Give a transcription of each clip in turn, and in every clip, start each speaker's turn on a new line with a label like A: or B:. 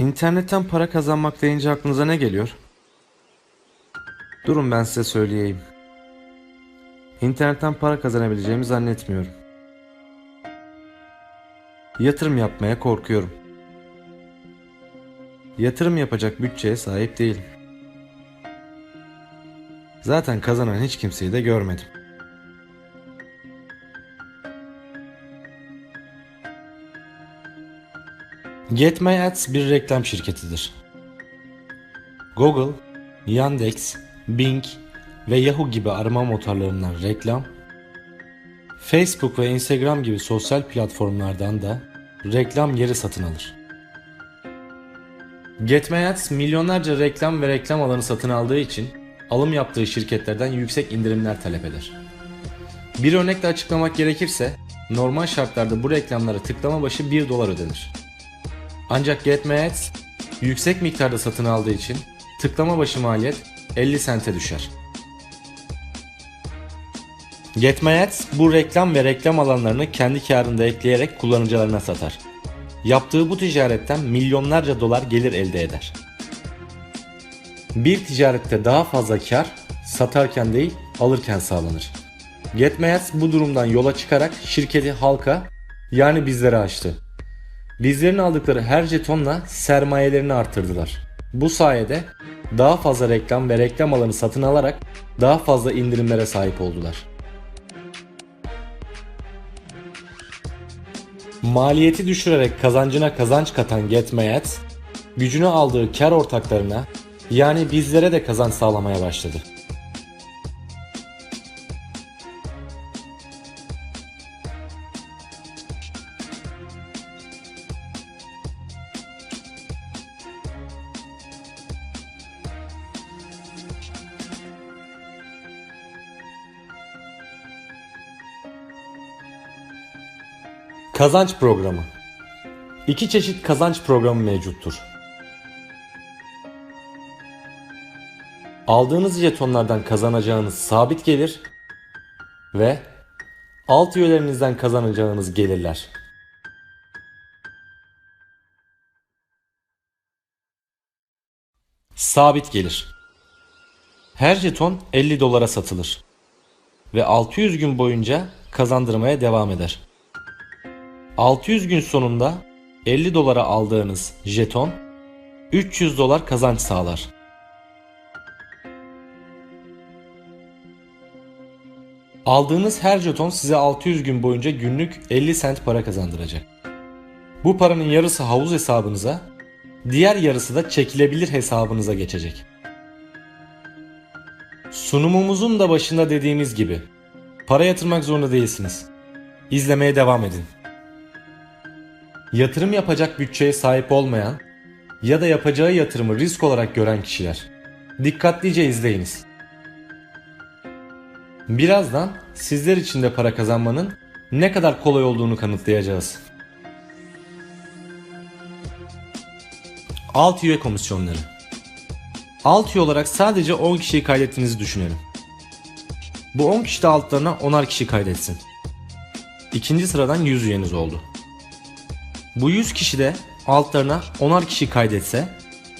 A: İnternetten para kazanmak deyince aklınıza ne geliyor? Durun ben size söyleyeyim. İnternetten para kazanabileceğimi zannetmiyorum. Yatırım yapmaya korkuyorum. Yatırım yapacak bütçeye sahip değilim. Zaten kazanan hiç kimseyi de görmedim. Get My Ads bir reklam şirketidir. Google, Yandex, Bing ve Yahoo gibi arama motorlarından reklam, Facebook ve Instagram gibi sosyal platformlardan da reklam yeri satın alır. Get My Ads milyonlarca reklam ve reklam alanı satın aldığı için alım yaptığı şirketlerden yüksek indirimler talep eder. Bir örnekle açıklamak gerekirse normal şartlarda bu reklamlara tıklama başı 1 dolar ödenir. Ancak Get My Ads yüksek miktarda satın aldığı için tıklama başı maliyet 50 sente düşer. Get My Ads bu reklam ve reklam alanlarını kendi karında ekleyerek kullanıcılarına satar. Yaptığı bu ticaretten milyonlarca dolar gelir elde eder. Bir ticarette daha fazla kar satarken değil alırken sağlanır. Get My Ads bu durumdan yola çıkarak şirketi halka yani bizlere açtı. Bizlerin aldıkları her jetonla sermayelerini arttırdılar. Bu sayede daha fazla reklam ve reklam alanı satın alarak daha fazla indirimlere sahip oldular. Maliyeti düşürerek kazancına kazanç katan Get My Ads, gücünü aldığı kar ortaklarına yani bizlere de kazanç sağlamaya başladı. Kazanç programı. İki çeşit kazanç programı mevcuttur. Aldığınız jetonlardan kazanacağınız sabit gelir ve alt üyelerinizden kazanacağınız gelirler. Sabit gelir. Her jeton 50 dolara satılır ve 600 gün boyunca kazandırmaya devam eder. 600 gün sonunda 50 dolara aldığınız jeton 300 dolar kazanç sağlar. Aldığınız her jeton size 600 gün boyunca günlük 50 sent para kazandıracak. Bu paranın yarısı havuz hesabınıza, diğer yarısı da çekilebilir hesabınıza geçecek. Sunumumuzun da başında dediğimiz gibi para yatırmak zorunda değilsiniz. İzlemeye devam edin. Yatırım yapacak bütçeye sahip olmayan ya da yapacağı yatırımı risk olarak gören kişiler. Dikkatlice izleyiniz. Birazdan sizler için de para kazanmanın ne kadar kolay olduğunu kanıtlayacağız. Alt üye komisyonları. Alt üye olarak sadece 10 kişiyi kaydettiğinizi düşünelim. Bu 10 kişi de altlarına 10'ar kişi kaydetsin. İkinci sıradan 100 üyeniz oldu. Bu 100 kişi de altlarına 10'ar kişi kaydetse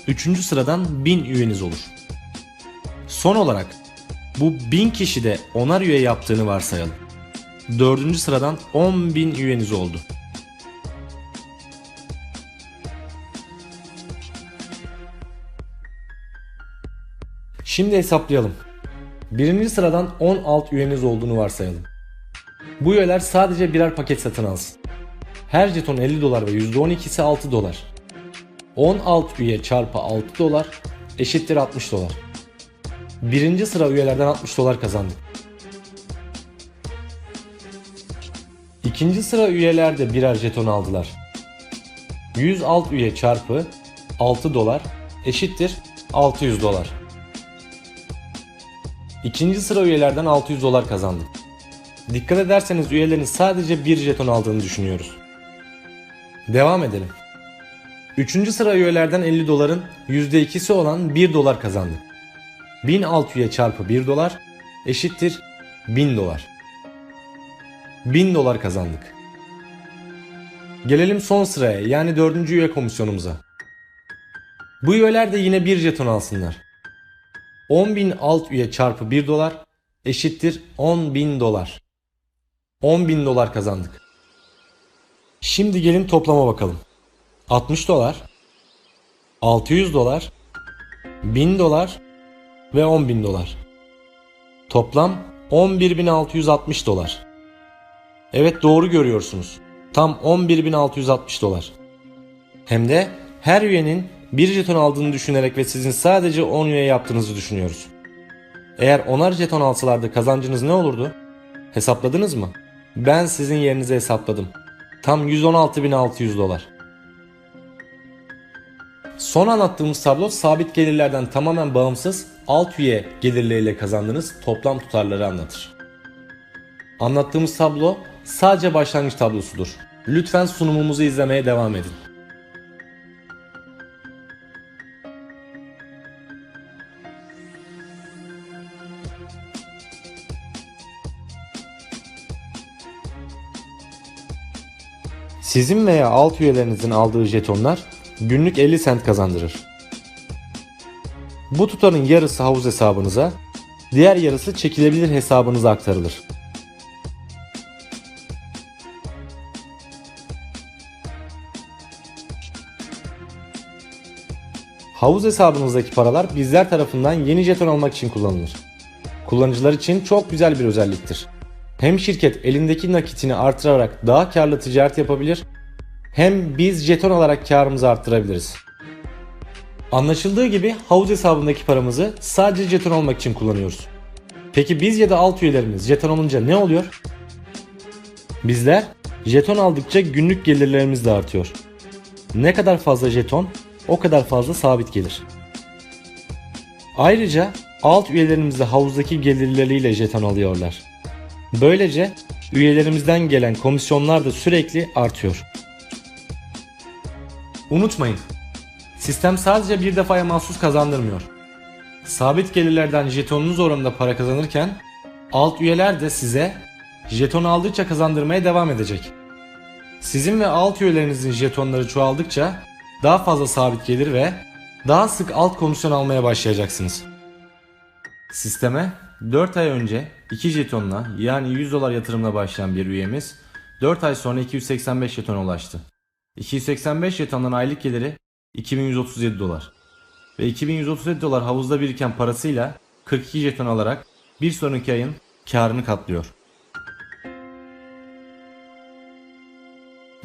A: 3. sıradan 1000 üyeniz olur. Son olarak bu 1000 kişi de 10'ar üye yaptığını varsayalım. 4. sıradan 10.000 üyeniz oldu. Şimdi hesaplayalım. Birinci sıradan 10 alt üyeniz olduğunu varsayalım. Bu üyeler sadece birer paket satın alsın. Her jeton 50 dolar ve %12'si 6 dolar. 10 alt üye çarpı 6 dolar eşittir 60 dolar. Birinci sıra üyelerden 60 dolar kazandık. İkinci sıra üyeler de birer jeton aldılar. 100 alt üye çarpı 6 dolar eşittir 600 dolar. İkinci sıra üyelerden 600 dolar kazandık. Dikkat ederseniz üyelerin sadece bir jeton aldığını düşünüyoruz. Devam edelim. Üçüncü sıra üyelerden 50 doların %2'si olan 1 dolar kazandık. 1000 alt üye çarpı 1 dolar eşittir 1000 dolar. 1000 dolar kazandık. Gelelim son sıraya yani dördüncü üye komisyonumuza. Bu üyeler de yine bir jeton alsınlar. 10.000 alt üye çarpı 1 dolar eşittir 10.000 dolar. 10.000 dolar kazandık. Şimdi gelin toplama bakalım. 60 dolar, 600 dolar, 1000 dolar ve 10.000 dolar. Toplam 11.660 dolar. Evet doğru görüyorsunuz. Tam 11.660 dolar. Hem de her üyenin bir jeton aldığını düşünerek ve sizin sadece 10 üye yaptığınızı düşünüyoruz. Eğer 10'ar jeton alsalardı kazancınız ne olurdu? Hesapladınız mı? Ben sizin yerinize hesapladım. Tam 116.600 dolar. Son anlattığımız tablo sabit gelirlerden tamamen bağımsız alt üye gelirleriyle kazandığınız toplam tutarları anlatır. Anlattığımız tablo sadece başlangıç tablosudur. Lütfen sunumumuzu izlemeye devam edin. Sizin veya alt üyelerinizin aldığı jetonlar günlük 50 sent kazandırır. Bu tutarın yarısı havuz hesabınıza, diğer yarısı çekilebilir hesabınıza aktarılır. Havuz hesabınızdaki paralar bizler tarafından yeni jeton almak için kullanılır. Kullanıcılar için çok güzel bir özelliktir. Hem şirket elindeki nakitini artırarak daha karlı ticaret yapabilir hem biz jeton alarak karımızı arttırabiliriz. Anlaşıldığı gibi havuz hesabındaki paramızı sadece jeton almak için kullanıyoruz. Peki biz ya da alt üyelerimiz jeton alınca ne oluyor? Bizler jeton aldıkça günlük gelirlerimiz de artıyor. Ne kadar fazla jeton o kadar fazla sabit gelir. Ayrıca alt üyelerimiz de havuzdaki gelirleriyle jeton alıyorlar. Böylece üyelerimizden gelen komisyonlar da sürekli artıyor. Unutmayın, sistem sadece bir defaya mahsus kazandırmıyor. Sabit gelirlerden jetonunuz oranında para kazanırken alt üyeler de size jeton aldıkça kazandırmaya devam edecek. Sizin ve alt üyelerinizin jetonları çoğaldıkça daha fazla sabit gelir ve daha sık alt komisyon almaya başlayacaksınız. Sisteme 4 ay önce 2 jetonla yani 100 dolar yatırımla başlayan bir üyemiz 4 ay sonra 285 jetona ulaştı. 285 jetondan aylık geliri 2137 dolar. Ve 2137 dolar havuzda biriken parasıyla 42 jeton alarak bir sonraki ayın karını katlıyor.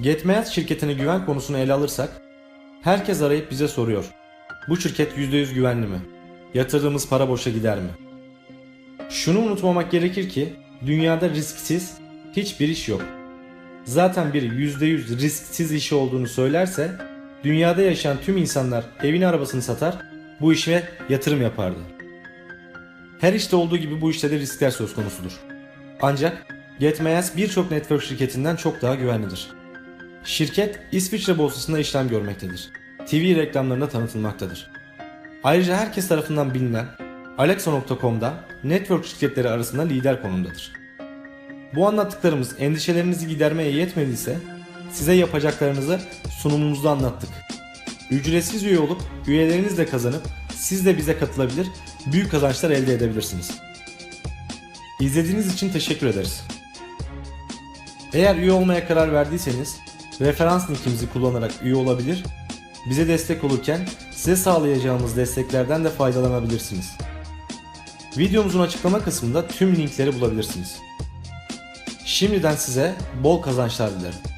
A: Getmeyaz şirketine güven konusunu ele alırsak herkes arayıp bize soruyor. Bu şirket %100 güvenli mi? Yatırdığımız para boşa gider mi? Şunu unutmamak gerekir ki dünyada risksiz hiçbir iş yok. Zaten biri %100 risksiz işi olduğunu söylerse dünyada yaşayan tüm insanlar evini arabasını satar bu işe yatırım yapardı. Her işte olduğu gibi bu işte de riskler söz konusudur. Ancak Getmeyaz birçok network şirketinden çok daha güvenlidir. Şirket İsviçre borsasında işlem görmektedir. TV reklamlarında tanıtılmaktadır. Ayrıca herkes tarafından bilinen Alexa.com'da network şirketleri arasında lider konumdadır. Bu anlattıklarımız endişelerinizi gidermeye yetmediyse size yapacaklarınızı sunumumuzda anlattık. Ücretsiz üye olup üyelerinizle kazanıp siz de bize katılabilir, büyük kazançlar elde edebilirsiniz. İzlediğiniz için teşekkür ederiz. Eğer üye olmaya karar verdiyseniz referans linkimizi kullanarak üye olabilir, bize destek olurken size sağlayacağımız desteklerden de faydalanabilirsiniz. Videomuzun açıklama kısmında tüm linkleri bulabilirsiniz. Şimdiden size bol kazançlar dilerim.